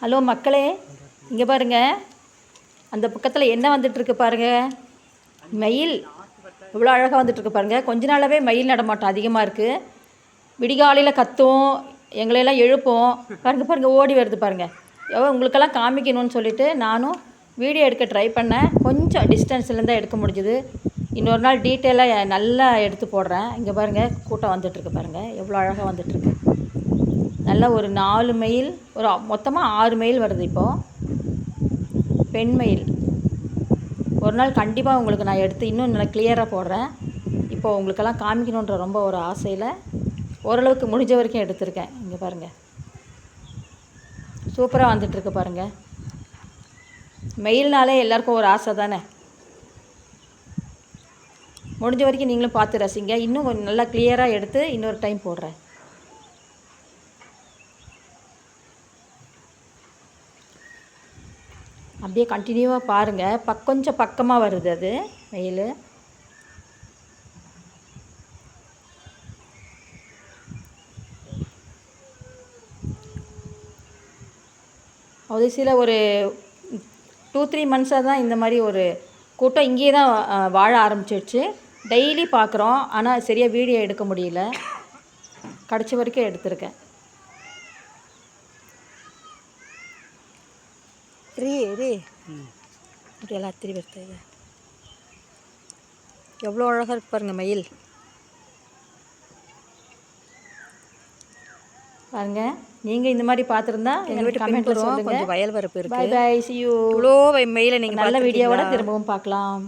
Hello மக்களே இங்கே பாருங்கள் அந்த பக்கத்தில் என்ன வந்துட்டுருக்கு பாருங்கள் மயில். இவ்வளோ அழகாக வந்துட்டுருக்கு பாருங்கள் கொஞ்ச நாளாகவே மயில் நடமாட்டம் அதிகமாக இருக்குது விடிகாலையில் கத்தும் எங்களையெல்லாம் எழுப்போம். பாருங்கள் பாருங்கள் ஓடி வருது பாருங்கள் எவ்வளோ உங்களுக்கெல்லாம் காமிக்கணும்னு சொல்லிட்டு நானும் வீடியோ எடுக்க ட்ரை பண்ணேன். கொஞ்சம் டிஸ்டன்ஸ்லேருந்து தான் எடுக்க முடிஞ்சுது. இன்னொரு நாள் டீட்டெயிலாக நல்லா எடுத்து போடுறேன். இங்கே பாருங்கள் கூட்டம் வந்துட்டுருக்கு பாருங்கள் எவ்வளோ அழகாக வந்துட்டுருக்கு. நல்லா ஒரு நாலு மைல் ஒரு மொத்தமாக ஆறு மைல் வருது இப்போது பெண் மயில் ஒரு நாள் கண்டிப்பாக உங்களுக்கு நான் எடுத்து இன்னும் நல்லா கிளியராக போடுறேன். இப்போது உங்களுக்கெல்லாம் காமிக்கணுன்ற ரொம்ப ஒரு ஆசையில் ஓரளவுக்கு முடிஞ்ச வரைக்கும் எடுத்திருக்கேன். இங்கே பாருங்கள் சூப்பராக வந்துட்டுருக்கு பாருங்கள் மெயில்னாலே எல்லாருக்கும் ஒரு ஆசை தானே? முடிஞ்ச வரைக்கும் நீங்களும் பார்த்து ரசிங்க. இன்னும் கொஞ்சம் நல்லா கிளியராக எடுத்து இன்னொரு டைம் போடுறேன். அப்படியே கண்டினியூவாக பாருங்கள் பக் கொஞ்சம் பக்கமாக வருது அது. வெயில். ஒரு சில ஒரு டூ த்ரீ மந்த்ஸாக தான் இந்த மாதிரி ஒரு கூட்டம் இங்கேயே தான் வாழ ஆரம்பிச்சிடுச்சு டெய்லி பார்க்குறோம் ஆனால் சரியாக வீடியோ எடுக்க முடியல. கடைசி வரைக்கும் எடுத்திருக்கேன். ರೀ ರೀ இப்படியெல்லாம் ಹತ್ತಿರ ಬರ್ತಾ ಇದೆ எவ்வளோ அழகாக இருக்கு பாருங்க மயில் பாருங்க நீங்கள் இந்த மாதிரி பார்த்துருந்தா எங்கள் வீட்டு கமெண்ட்ல சொல்லுங்க கொஞ்சம் வயல் வரப்பு இருக்கு பை பை சி யூ இவ்வளோ மயிலை நீங்கள் நல்ல வீடியோவோட திரும்பவும் பார்க்கலாம்